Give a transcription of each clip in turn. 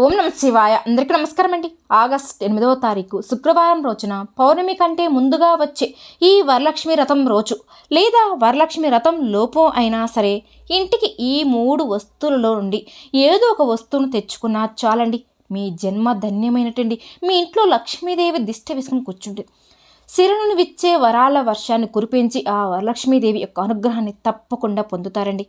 ఓం నమ శివాయ. అందరికీ నమస్కారం అండి. ఆగస్ట్ ఎనిమిదవ తారీఖు శుక్రవారం రోజున పౌర్ణమి కంటే ముందుగా వచ్చే ఈ వరలక్ష్మి రథం రోజు. లేదా వరలక్ష్మి రథం లోపం అయినా సరే ఇంటికి ఈ మూడు వస్తువులలో నుండి ఏదో ఒక వస్తువును తెచ్చుకున్నా చాలండి. మీ జన్మ ధన్యమైనటండి మీ ఇంట్లో లక్ష్మీదేవి దిష్ట వేసుకుని కూర్చుంటే. శిరణుని విచ్చే వరాల వర్షాన్ని కురిపించి ఆ వరలక్ష్మీదేవి యొక్క అనుగ్రహాన్ని తప్పకుండా పొందుతారండి.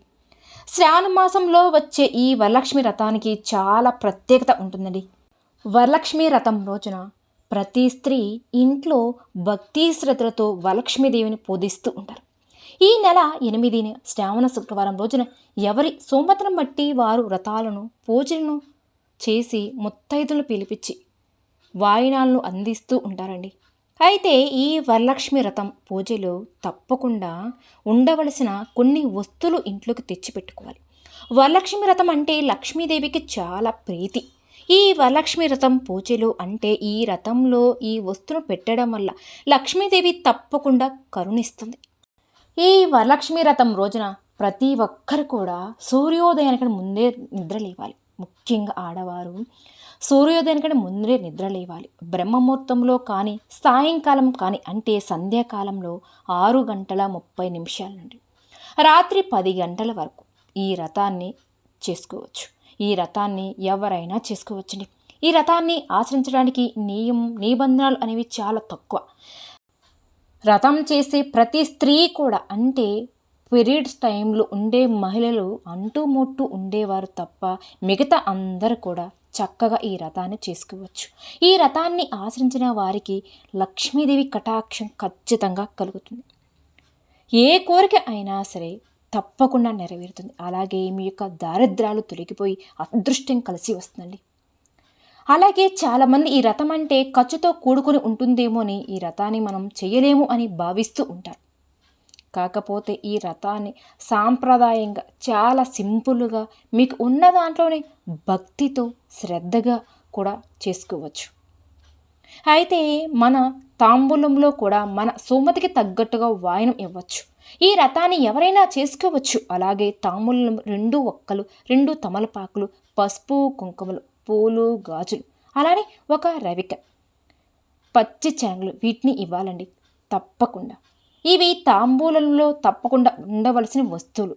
శ్రావణ మాసంలో వచ్చే ఈ వరలక్ష్మి రథానికి చాలా ప్రత్యేకత ఉంటుందండి. వరలక్ష్మి రథం రోజున ప్రతి స్త్రీ ఇంట్లో భక్తి శ్రద్ధలతో వరలక్ష్మీదేవిని పూజిస్తూ ఉంటారు. ఈ నెల ఎనిమిదిన శ్రావణ శుక్రవారం రోజున ఎవరి సోమతనం బట్టి వారు వ్రతాలను పూజలను చేసి ముత్తైదులు పిలిపించి వాయినాలను అందిస్తూ ఉంటారండి. అయితే ఈ వరలక్ష్మి రథం పూజలో తప్పకుండా ఉండవలసిన కొన్ని వస్తువులు ఇంట్లోకి తెచ్చిపెట్టుకోవాలి. వరలక్ష్మి రథం అంటే లక్ష్మీదేవికి చాలా ప్రీతి. ఈ వరలక్ష్మి రథం పూజలు అంటే ఈ రథంలో ఈ వస్తువును పెట్టడం వల్ల లక్ష్మీదేవి తప్పకుండా కరుణిస్తుంది. ఈ వరలక్ష్మి రథం రోజున ప్రతి ఒక్కరు కూడా సూర్యోదయానికి ముందే నిద్ర లేవాలి ముఖ్యంగా ఆడవారు సూర్యోదయానికంటే ముందే నిద్ర లేవాలి. బ్రహ్మముహూర్తంలో కానీ సాయంకాలం కానీ అంటే సంధ్యాకాలంలో ఆరు గంటల ముప్పై నిమిషాల నుండి రాత్రి పది గంటల వరకు ఈ రథాన్ని చేసుకోవచ్చు. ఈ రథాన్ని ఎవరైనా చేసుకోవచ్చండి. ఈ రథాన్ని ఆచరించడానికి నియమం నిబంధనలు అనేవి చాలా తక్కువ. రథం చేసే ప్రతి స్త్రీ కూడా అంటే పీరియడ్స్ టైంలో ఉండే మహిళలు అంటూ ముట్టు ఉండేవారు తప్ప మిగతా అందరు కూడా చక్కగా ఈ రథాన్ని చేసుకోవచ్చు. ఈ రథాన్ని ఆచరించిన వారికి లక్ష్మీదేవి కటాక్షం ఖచ్చితంగా కలుగుతుంది. ఏ కోరిక అయినా సరే తప్పకుండా నెరవేరుతుంది. అలాగే మీ యొక్క దారిద్రాలు తొలగిపోయి అదృష్టం కలిసి వస్తుందండి. అలాగే చాలామంది ఈ రథం అంటే ఖర్చుతో కూడుకుని ఉంటుందేమో అని ఈ రథాన్ని మనం చేయలేము అని భావిస్తూ ఉంటారు. కాకపోతే ఈ రథాన్ని సాంప్రదాయంగా చాలా సింపుల్గా మీకు ఉన్న దాంట్లోనే భక్తితో శ్రద్ధగా కూడా చేసుకోవచ్చు. అయితే మన తాంబూలంలో కూడా మన సోమతికి తగ్గట్టుగా వాయనం ఇవ్వచ్చు. ఈ రథాన్ని ఎవరైనా చేసుకోవచ్చు. అలాగే తాంబూలం రెండు ఒక్కలు రెండు తమలపాకులు పసుపు కుంకుమలు పూలు గాజులు అలానే ఒక రవిక పచ్చి చాంగులు వీటిని ఇవ్వాలండి తప్పకుండా. ఇవి తాంబూలంలో తప్పకుండా ఉండవలసిన వస్తువులు.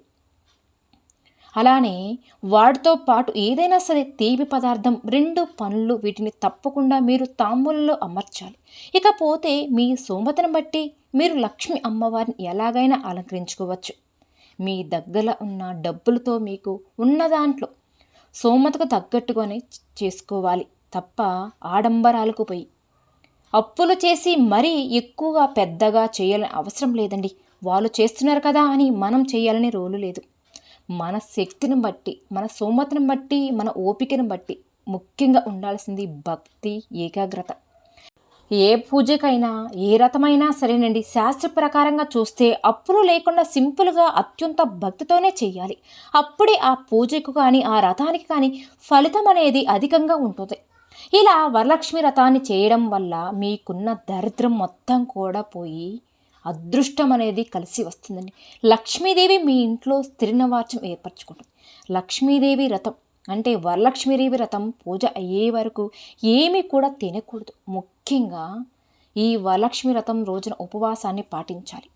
అలానే వాటితో పాటు ఏదైనా సరే తీపి పదార్థం రెండు పనులు వీటిని తప్పకుండా మీరు తాంబూలంలో అమర్చాలి. ఇకపోతే మీ సోమతను బట్టి మీరు లక్ష్మి అమ్మవారిని ఎలాగైనా అలంకరించుకోవచ్చు. మీ దగ్గర ఉన్న డబ్బులతో మీకు ఉన్న దాంట్లో సోమతకు తగ్గట్టుగానే చేసుకోవాలి తప్ప ఆడంబరాలకు పోయి అప్పులు చేసి మరీ ఎక్కువగా పెద్దగా చేయాలని అవసరం లేదండి. వాళ్ళు చేస్తున్నారు కదా అని మనం చేయాలనే రోలు లేదు. మన శక్తిని బట్టి మన సోమతను బట్టి మన ఓపికను బట్టి ముఖ్యంగా ఉండాల్సింది భక్తి ఏకాగ్రత. ఏ పూజకైనా ఏ రథమైనా సరేనండి. శాస్త్ర ప్రకారంగా చూస్తే అప్పులు లేకుండా సింపుల్గా అత్యంత భక్తితోనే చేయాలి. అప్పుడే ఆ పూజకు కానీ ఆ రథానికి కానీ ఫలితం అనేది అధికంగా ఉంటుంది. ఇలా వరలక్ష్మి రథాన్ని చేయడం వల్ల మీకున్న దరిద్రం మొత్తం కూడా పోయి అదృష్టం అనేది కలిసి వస్తుందండి. లక్ష్మీదేవి మీ ఇంట్లో స్థిర ఏర్పరచుకుంటుంది. లక్ష్మీదేవి రథం అంటే వరలక్ష్మీదేవి రథం పూజ అయ్యే వరకు ఏమీ కూడా తినకూడదు. ముఖ్యంగా ఈ వరలక్ష్మి రథం రోజున ఉపవాసాన్ని పాటించాలి.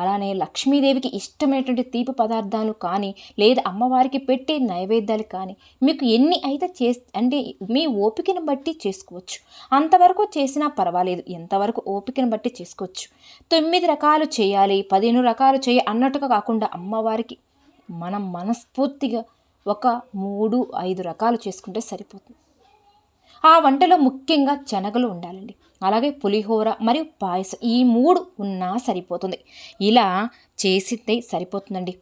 అలానే లక్ష్మీదేవికి ఇష్టమైనటువంటి తీపి పదార్థాలు కానీ లేదా అమ్మవారికి పెట్టే నైవేద్యాలు కానీ మీకు ఎన్ని అయితే చే అంటే మీ ఓపికను బట్టి చేసుకోవచ్చు. అంతవరకు చేసినా పర్వాలేదు. ఎంతవరకు ఓపికను బట్టి చేసుకోవచ్చు. తొమ్మిది రకాలు చేయాలి పదిహేను రకాలు చేయ అన్నట్టుగా కాకుండా అమ్మవారికి మనం మనస్ఫూర్తిగా ఒక మూడు ఐదు రకాలు చేసుకుంటే సరిపోతుంది. ఆ వంటలో ముఖ్యంగా శనగలు ఉండాలండి. అలాగే పులిహోర మరియు పాయసం ఈ మూడు ఉన్నా సరిపోతుంది. ఇలా చేసితే సరిపోతుందండి.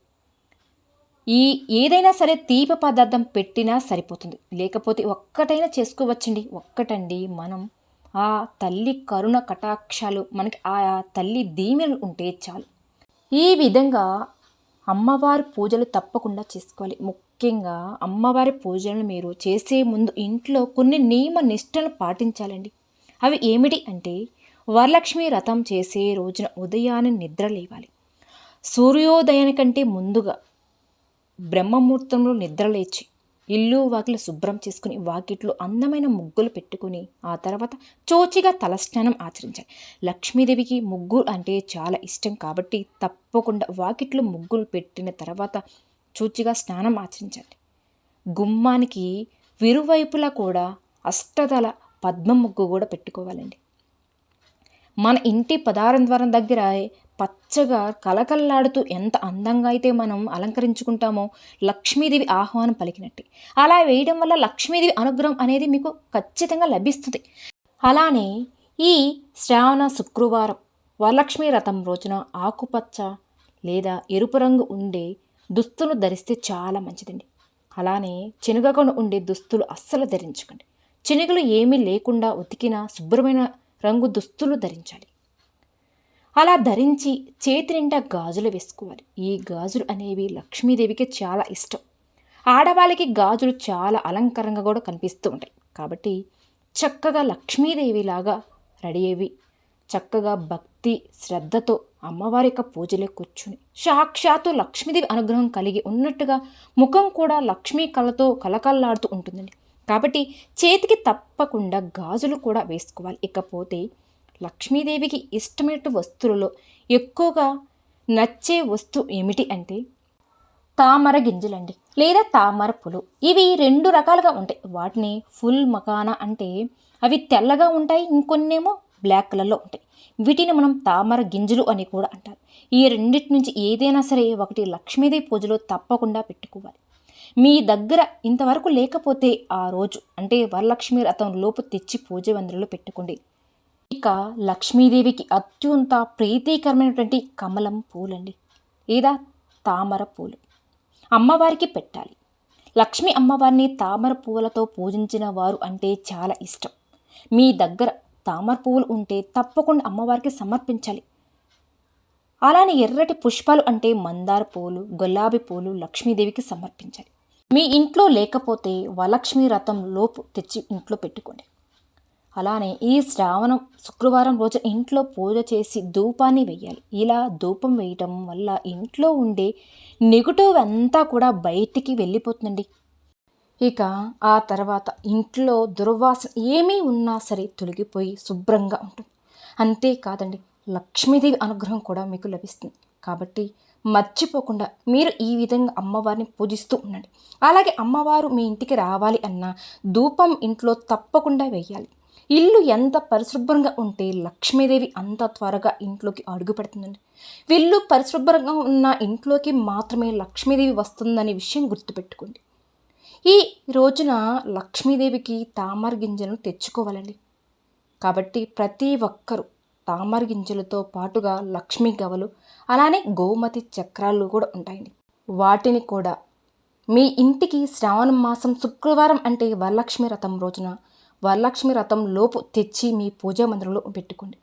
ఈ ఏదైనా సరే తీపి పదార్థం పెట్టినా సరిపోతుంది. లేకపోతే ఒక్కటైనా చేసుకోవచ్చండి. ఒక్కటండి మనం ఆ తల్లి కరుణ కటాక్షాలు మనకి ఆ తల్లి దీమెలు ఉంటే చాలు. ఈ విధంగా అమ్మవారి పూజలు తప్పకుండా చేసుకోవాలి. ముఖ్యంగా అమ్మవారి పూజలను మీరు చేసే ముందు ఇంట్లో కొన్ని నియమ నిష్టలు పాటించాలండి. అవి ఏమిటి అంటే వరలక్ష్మి రథం చేసే రోజున ఉదయాన్నే నిద్ర లేవాలి. సూర్యోదయానికంటే ముందుగా బ్రహ్మముహూర్తంలో నిద్ర లేచి ఇల్లు వాకిలు శుభ్రం చేసుకుని వాకిట్లో అందమైన ముగ్గులు పెట్టుకుని ఆ తర్వాత చోచిగా తలస్నానం ఆచరించాలి. లక్ష్మీదేవికి ముగ్గు అంటే చాలా ఇష్టం కాబట్టి తప్పకుండా వాకిట్లో ముగ్గులు పెట్టిన తర్వాత చూచిగా స్నానం ఆచరించాలి. గుమ్మానికి విరువైపులా కూడా అష్టదళ పద్మం ముగ్గు కూడా పెట్టుకోవాలండి. మన ఇంటి పదారం ద్వారం దగ్గర పచ్చగా కలకల్లాడుతూ ఎంత అందంగా అయితే మనం అలంకరించుకుంటామో లక్ష్మీదేవి ఆహ్వానం పలికినట్టు. అలా వేయడం వల్ల లక్ష్మీదేవి అనుగ్రహం అనేది మీకు ఖచ్చితంగా లభిస్తుంది. అలానే ఈ శ్రావణ శుక్రవారం వరలక్ష్మి రథం రోజున ఆకుపచ్చ లేదా ఎరుపు రంగు ఉండే దుస్తులు ధరిస్తే చాలా మంచిదండి. అలానే చెనుగకుండా ఉండే దుస్తులు అస్సలు ధరించకండి. చినుగులు ఏమీ లేకుండా ఉతికిన శుభ్రమైన రంగు దుస్తులు ధరించాలి. అలా ధరించి చేతి నిండా గాజులు వేసుకోవాలి. ఈ గాజులు అనేవి లక్ష్మీదేవికి చాలా ఇష్టం. ఆడవాళ్ళకి గాజులు చాలా అలంకరంగా కూడా కనిపిస్తూ ఉంటాయి. కాబట్టి చక్కగా లక్ష్మీదేవిలాగా రెడీ అయ్యి చక్కగా భక్తి శ్రద్ధతో అమ్మవారి యొక్క పూజలే కూర్చుని సాక్షాత్తు లక్ష్మీదేవి అనుగ్రహం కలిగి ఉన్నట్టుగా ముఖం కూడా లక్ష్మీ కళతో కలకల్లాడుతూ ఉంటుందండి. కాబట్టి చేతికి తప్పకుండా గాజులు కూడా వేసుకోవాలి. ఇకపోతే లక్ష్మీదేవికి ఇష్టమైన వస్తువులలో ఎక్కువగా నచ్చే వస్తువు ఏమిటి అంటే తామర గింజలండి. లేదా తామర పులు ఇవి రెండు రకాలుగా ఉంటాయి. వాటిని ఫుల్ మకానా అంటే అవి తెల్లగా ఉంటాయి ఇంకొన్నేమో బ్లాక్ కలర్లో ఉంటాయి. వీటిని మనం తామర గింజలు అని కూడా అంటారు. ఈ రెండింటి నుంచి ఏదైనా సరే ఒకటి లక్ష్మీదేవి పూజలో తప్పకుండా పెట్టుకోవాలి. మీ దగ్గర ఇంతవరకు లేకపోతే ఆ రోజు అంటే వరలక్ష్మి రథం లోపు తెచ్చి పూజ మందిరంలో పెట్టుకోండి. ఇక లక్ష్మీదేవికి అత్యంత ప్రీతికరమైనటువంటి కమలం పూలండి. లేదా తామర పూలు. అమ్మవారికి పెట్టాలి. లక్ష్మి అమ్మవారిని తామర పువ్వులతో పూజించిన వారు అంటే చాలా ఇష్టం. మీ దగ్గర తామర పువ్వులు ఉంటే తప్పకుండా అమ్మవారికి సమర్పించాలి. అలానే ఎర్రటి పుష్పాలు అంటే మందార పూలు గులాబీ పూలు లక్ష్మీదేవికి సమర్పించాలి. మీ ఇంట్లో లేకపోతే వలక్ష్మి రథం లోపు తెచ్చి ఇంట్లో పెట్టుకోండి. అలానే ఈ శ్రావణం శుక్రవారం రోజు ఇంట్లో పూజ చేసి ధూపాన్ని వేయాలి ఇలా ధూపం వేయటం వల్ల ఇంట్లో ఉండే నెగిటివ్ అంతా కూడా బయటికి వెళ్ళిపోతుందండి. ఇక ఆ తర్వాత ఇంట్లో దుర్వాసన ఏమీ ఉన్నా సరే తొలగిపోయి శుభ్రంగా ఉంటుంది. అంతేకాదండి లక్ష్మీదేవి అనుగ్రహం కూడా మీకు లభిస్తుంది. కాబట్టి మర్చిపోకుండా మీరు ఈ విధంగా అమ్మవారిని పూజిస్తూ ఉండండి. అలాగే అమ్మవారు మీ ఇంటికి రావాలి అన్న ధూపం ఇంట్లో తప్పకుండా వేయాలి. ఇల్లు ఎంత పరిశుభ్రంగా ఉంటే లక్ష్మీదేవి అంత త్వరగా ఇంట్లోకి అడుగు పెడుతుందండి. ఇల్లు పరిశుభ్రంగా ఉన్న ఇంట్లోకి మాత్రమే లక్ష్మీదేవి వస్తుందనే విషయం గుర్తుపెట్టుకోండి. ఈ రోజున లక్ష్మీదేవికి తామర గింజలను తెచ్చుకోవాలండి. కాబట్టి ప్రతి ఒక్కరూ తామర గింజలతో పాటుగా లక్ష్మీ గవలు అలానే గోమతి చక్రాలు కూడా ఉంటాయండి. వాటిని కూడా మీ ఇంటికి శ్రావణ మాసం శుక్రవారం అంటే వరలక్ష్మి రథం రోజున వరలక్ష్మి రథం లోపు తెచ్చి మీ పూజా మందిరంలో పెట్టుకోండి.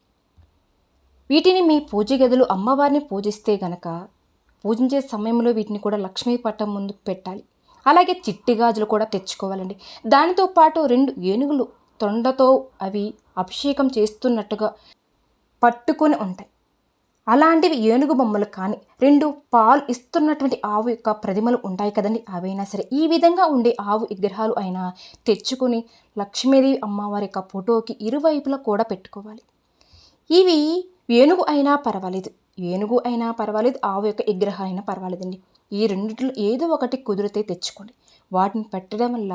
వీటిని మీ పూజ గదులు అమ్మవారిని పూజిస్తే గనక పూజించే సమయంలో వీటిని కూడా లక్ష్మీ పట్టం ముందు పెట్టాలి. అలాగే చిట్టి గాజులు కూడా తెచ్చుకోవాలండి. దానితో పాటు రెండు ఏనుగులు తొండతో అవి అభిషేకం చేస్తున్నట్టుగా పట్టుకొని ఉంటాయి. అలాంటివి ఏనుగు బొమ్మలు కానీ రెండు పాలు ఇస్తున్నటువంటి ఆవు యొక్క ప్రతిమలు ఉంటాయి కదండి. అవైనా సరే ఈ విధంగా ఉండే ఆవు విగ్రహాలు అయినా తెచ్చుకొని లక్ష్మీదేవి అమ్మవారి యొక్క ఫోటోకి ఇరువైపులా కూడా పెట్టుకోవాలి. ఇవి ఏనుగు అయినా పర్వాలేదు ఏనుగు అయినా పర్వాలేదు ఆవు యొక్క విగ్రహం అయినా పర్వాలేదండి. ఈ రెండిట్లో ఏదో ఒకటి కుదిరితే తెచ్చుకోండి. వాటిని పెట్టడం వల్ల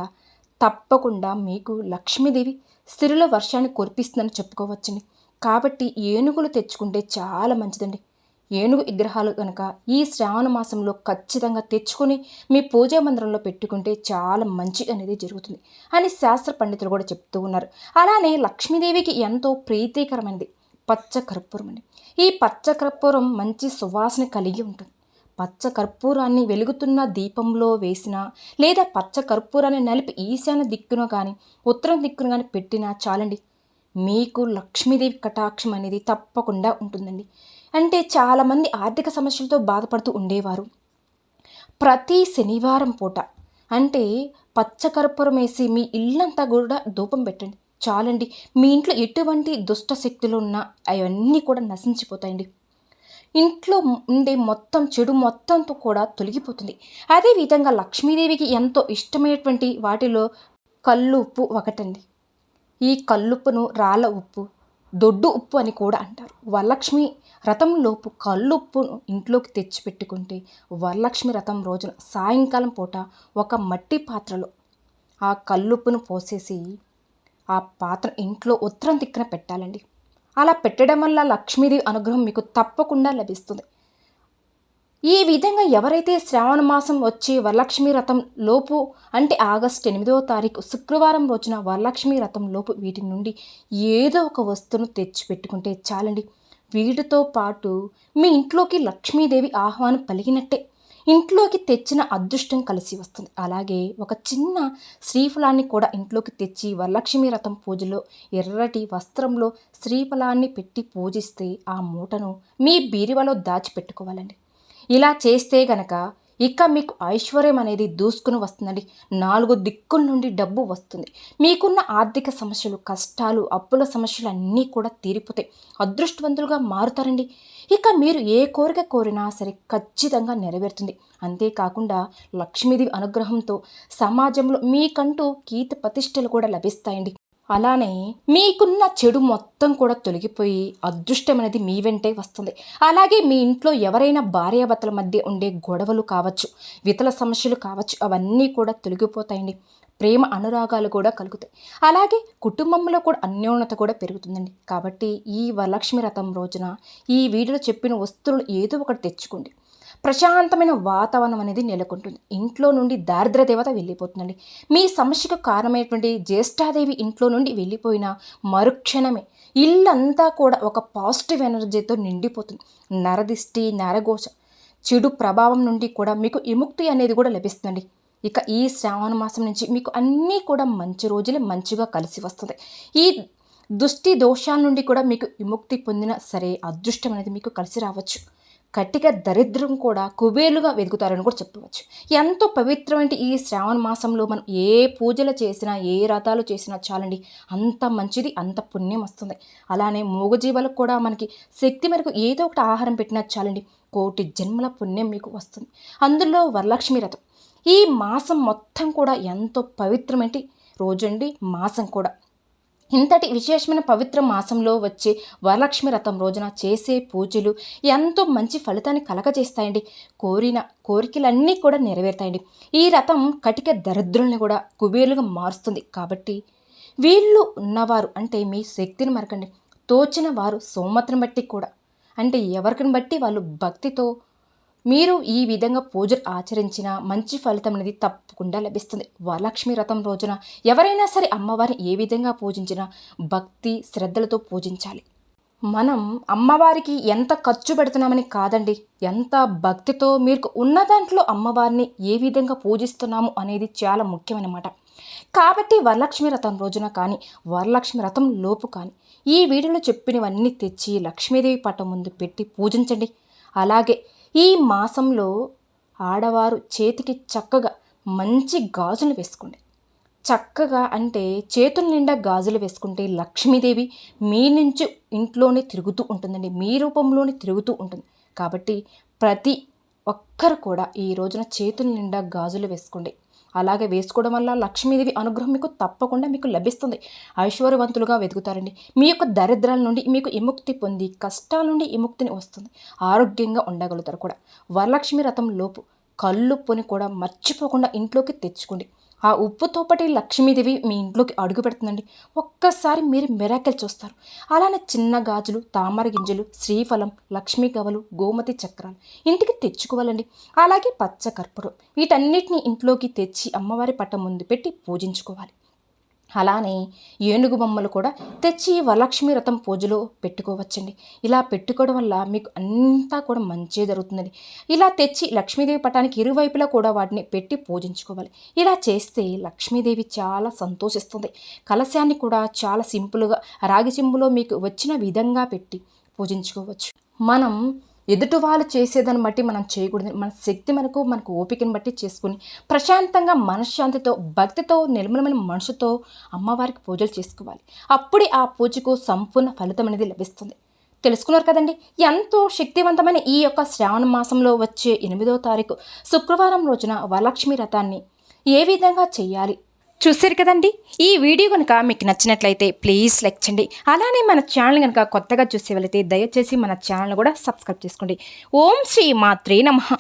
తప్పకుండా మీకు లక్ష్మీదేవి స్థిరుల వర్షాన్ని కురిపిస్తుందని చెప్పుకోవచ్చండి. కాబట్టి ఏనుగులు తెచ్చుకుంటే చాలా మంచిదండి. ఏనుగు విగ్రహాలు కనుక ఈ శ్రావణ మాసంలో ఖచ్చితంగా తెచ్చుకొని మీ పూజా మందిరంలో పెట్టుకుంటే చాలా మంచి అనేది జరుగుతుంది అని శాస్త్ర పండితులు కూడా చెప్తూ ఉన్నారు. అలానే లక్ష్మీదేవికి ఎంతో ప్రీతికరమైనది పచ్చ కర్పూరం అండి. ఈ పచ్చ కర్పూరం మంచి సువాసన కలిగి ఉంటుంది. పచ్చ కర్పూరాన్ని వెలుగుతున్న దీపంలో వేసిన లేదా పచ్చ కర్పూరాన్ని నలిపి ఈశాన్య దిక్కున కానీ ఉత్తరం దిక్కున కానీ పెట్టినా చాలండి. మీకు లక్ష్మీదేవి కటాక్షం అనేది తప్పకుండా ఉంటుందండి. అంటే చాలామంది ఆర్థిక సమస్యలతో బాధపడుతూ ఉండేవారు. ప్రతి శనివారం పూట అంటే పచ్చకర్పూరం వేసి మీ ఇల్లంతా కూడా ధూపం పెట్టండి. చాలండి. మీ ఇంట్లో ఎటువంటి దుష్ట శక్తులు ఉన్నా అవన్నీ కూడా నశించిపోతాయండి. ఇంట్లో ఉండే మొత్తం చెడు మొత్తంతో కూడా తొలగిపోతుంది. అదేవిధంగా లక్ష్మీదేవికి ఎంతో ఇష్టమైనటువంటి వాటిలో కళ్ళు ఉప్పు ఒకటండి. ఈ కల్లుప్పును రాళ్ళ ఉప్పు దొడ్డు ఉప్పు అని కూడా అంటారు. వరలక్ష్మి రథంలోపు కల్లుప్పును ఇంట్లోకి తెచ్చిపెట్టుకుంటే వరలక్ష్మి రథం రోజున సాయంకాలం పూట ఒక మట్టి పాత్రలో ఆ కల్లుప్పును పోసేసి ఆ పాత్ర ఇంట్లో ఉత్తరం దిక్కున పెట్టాలండి. అలా పెట్టడం వల్ల లక్ష్మీదేవి అనుగ్రహం మీకు తప్పకుండా లభిస్తుంది. ఈ విధంగా ఎవరైతే శ్రావణ మాసం వచ్చి వరలక్ష్మి రథం లోపు అంటే ఆగస్ట్ ఎనిమిదవ తారీఖు శుక్రవారం రోజున వరలక్ష్మి రథం లోపు వీటి నుండి ఏదో ఒక వస్తువును తెచ్చి పెట్టుకుంటే చాలండి. వీటితో పాటు మీ ఇంట్లోకి లక్ష్మీదేవి ఆహ్వానం పలిగినట్టే ఇంట్లోకి తెచ్చిన అదృష్టం కలిసి వస్తుంది. అలాగే ఒక చిన్న శ్రీఫలాన్ని కూడా ఇంట్లోకి తెచ్చి వరలక్ష్మి రథం పూజలో ఎర్రటి వస్త్రంలో శ్రీఫలాన్ని పెట్టి పూజిస్తే ఆ మూటను మీ బీరువాలో దాచిపెట్టుకోవాలండి. ఇలా చేస్తే గనక ఇక మీకు ఐశ్వర్యం అనేది దూసుకుని వస్తుందండి. నాలుగు దిక్కుల నుండి డబ్బు వస్తుంది. మీకున్న ఆర్థిక సమస్యలు కష్టాలు అప్పుల సమస్యలు అన్నీ కూడా తీరిపోతాయి. అదృష్టవంతులుగా మారుతారండి. ఇక మీరు ఏ కోరిక కోరినా సరే ఖచ్చితంగా నెరవేరుతుంది. అంతేకాకుండా లక్ష్మీదేవి అనుగ్రహంతో సమాజంలో మీకంటూ కీర్తి ప్రతిష్టలు కూడా లభిస్తాయండి. అలానే మీకున్న చెడు మొత్తం కూడా తొలగిపోయి అదృష్టం అనేది మీ వెంటే వస్తుంది. అలాగే మీ ఇంట్లో ఎవరైనా భార్యాభర్తల మధ్య ఉండే గొడవలు కావచ్చు వితల సమస్యలు కావచ్చు అవన్నీ కూడా తొలగిపోతాయండి. ప్రేమ అనురాగాలు కూడా కలుగుతాయి. అలాగే కుటుంబంలో కూడా అన్యోన్యత కూడా పెరుగుతుందండి. కాబట్టి ఈ వరలక్ష్మి రథం రోజున ఈ వీడియోలో చెప్పిన వస్తువులు ఏదో ఒకటి తెచ్చుకోండి. ప్రశాంతమైన వాతావరణం అనేది నెలకొంటుంది. ఇంట్లో నుండి దారిద్ర దేవత వెళ్ళిపోతుందండి. మీ సమస్యకు కారణమైనటువంటి జ్యేష్ఠాదేవి ఇంట్లో నుండి వెళ్ళిపోయిన మరుక్షణమే ఇల్లంతా కూడా ఒక పాజిటివ్ ఎనర్జీతో నిండిపోతుంది. నరదిష్టి నరఘోష చెడు ప్రభావం నుండి కూడా మీకు విముక్తి అనేది కూడా లభిస్తుందండి. ఇక ఈ శ్రావణ మాసం నుంచి మీకు అన్నీ కూడా మంచి రోజులే మంచిగా కలిసి వస్తుంది. ఈ దుష్టి దోషాల నుండి కూడా మీకు విముక్తి పొందిన సరే అదృష్టం అనేది మీకు కలిసి రావచ్చు. కటిక దరిద్రం కూడా కుబేలుగా వెతుకుతారని కూడా చెప్పవచ్చు. ఎంతో పవిత్రమైన ఈ శ్రావణ మాసంలో మనం ఏ పూజలు చేసినా ఏ రథాలు చేసినా చాలండి అంత మంచిది అంత పుణ్యం వస్తుంది. అలానే మూగజీవులకు కూడా మనకి శక్తి మేరకు ఏదో ఒకటి ఆహారం పెట్టినా చాలండి కోటి జన్మల పుణ్యం మీకు వస్తుంది. అందులో వరలక్ష్మి రథం. ఈ మాసం మొత్తం కూడా ఎంతో పవిత్రమైన రోజండి మాసం కూడా. ఇంతటి విశేషమైన పవిత్ర మాసంలో వచ్చే వరలక్ష్మి రథం రోజున చేసే పూజలు ఎంతో మంచి ఫలితాన్ని కలగజేస్తాయండి. కోరిన కోరికలన్నీ కూడా నెరవేరుతాయండి. ఈ రథం కటిక దరిద్రుల్ని కూడా కుబేరులుగా మారుస్తుంది. కాబట్టి వీళ్ళు ఉన్నవారు అంటే మీ శక్తిని మరకండి. తోచిన వారు సోమతను బట్టి కూడా. అంటే ఎవరిని బట్టి? వాళ్ళు భక్తితో మీరు ఈ విధంగా పూజలు ఆచరించిన మంచి ఫలితం అనేది తప్పకుండా లభిస్తుంది. వరలక్ష్మి రథం రోజున ఎవరైనా సరే అమ్మవారిని ఏ విధంగా పూజించినా భక్తి శ్రద్ధలతో పూజించాలి. మనం అమ్మవారికి ఎంత ఖర్చు పెడుతున్నామని కాదండి ఎంత భక్తితో మీకు ఉన్న దాంట్లో అమ్మవారిని ఏ విధంగా పూజిస్తున్నాము అనేది చాలా ముఖ్యమైనమాట కాబట్టి వరలక్ష్మి రథం రోజున కానీ వరలక్ష్మి రథం లోపు కానీ ఈ వీడియోలో చెప్పినవన్నీ తెచ్చి లక్ష్మీదేవి పటం ముందు పెట్టి పూజించండి. అలాగే ఈ మాసంలో ఆడవారు చేతికి చక్కగా మంచి గాజులు వేసుకోండి చక్కగా అంటే చేతుల నిండా గాజులు వేసుకుంటే లక్ష్మీదేవి మీ నుంచి ఇంట్లోనే తిరుగుతూ ఉంటుందండి. మీ రూపంలోనే తిరుగుతూ ఉంటుంది. కాబట్టి ప్రతి ఒక్కరు కూడా ఈ రోజున చేతుల నిండా గాజులు వేసుకోండి అలాగే వేసుకోవడం వల్ల లక్ష్మీదేవి అనుగ్రహం మీకు తప్పకుండా మీకు లభిస్తుంది. ఐశ్వర్యవంతులుగా వెతుకుతారండి. మీ యొక్క దరిద్రాల నుండి మీకు విముక్తి పొంది కష్టాల నుండి విముక్తిని వస్తుంది. ఆరోగ్యంగా ఉండగలుగుతారు కూడా. వరలక్ష్మి రథం లోపు పొని కూడా మర్చిపోకుండా ఇంట్లోకి తెచ్చుకోండి. ఆ ఉప్పుతో పాటు లక్ష్మీదేవి మీ ఇంట్లోకి అడుగు పెడుతుందండి. ఒక్కసారి మీరు మెరాకెల్ చూస్తారు. అలానే చిన్న గాజులు తామర గింజలు శ్రీఫలం లక్ష్మీ గవలు గోమతి చక్రాలు ఇంటికి తెచ్చుకోవాలండి. అలాగే పచ్చ కర్పూరం వీటన్నిటిని ఇంట్లోకి తెచ్చి అమ్మవారి పట్ట ముందు పెట్టి పూజించుకోవాలి. అలానే ఏనుగు బొమ్మలు కూడా తెచ్చి వరలక్ష్మి రథం పూజలో పెట్టుకోవచ్చండి. ఇలా పెట్టుకోవడం వల్ల మీకు అంతా కూడా మంచి జరుగుతుందండి ఇలా తెచ్చి లక్ష్మీదేవి పటానికి ఇరువైపులా కూడా వాటిని పెట్టి పూజించుకోవాలి. ఇలా చేస్తే లక్ష్మీదేవి చాలా సంతోషిస్తుంది. కలశాన్ని కూడా చాలా సింపుల్గా రాగి చెంబులో మీకు వచ్చిన విధంగా పెట్టి పూజించుకోవచ్చు. మనం ఎదుటి వాళ్ళు చేసేదాన్ని బట్టి మనం చేయకూడదు. మన శక్తి మనకు మనకు ఓపికను బట్టి చేసుకుని ప్రశాంతంగా మనశ్శాంతితో భక్తితో నిర్మలమైన మనసుతో అమ్మవారికి పూజలు చేసుకోవాలి. అప్పుడే ఆ పూజకు సంపూర్ణ ఫలితం అనేది లభిస్తుంది. తెలుసుకున్నారు కదండి? ఎంతో శక్తివంతమైన ఈ యొక్క శ్రావణ మాసంలో వచ్చే ఎనిమిదో తారీఖు శుక్రవారం రోజున వరలక్ష్మి రథాన్ని ఏ విధంగా చేయాలి? చూసారు కదండి? ఈ వీడియో కనుక మీకు నచ్చినట్లయితే ప్లీజ్ లైక్ చేయండి. అలానే మన ఛానల్ కనుక కొత్తగా చూసే వెళితే దయచేసి మన ఛానల్ కూడా సబ్స్క్రైబ్ చేసుకోండి. ఓం శ్రీ మాత్రే నమః.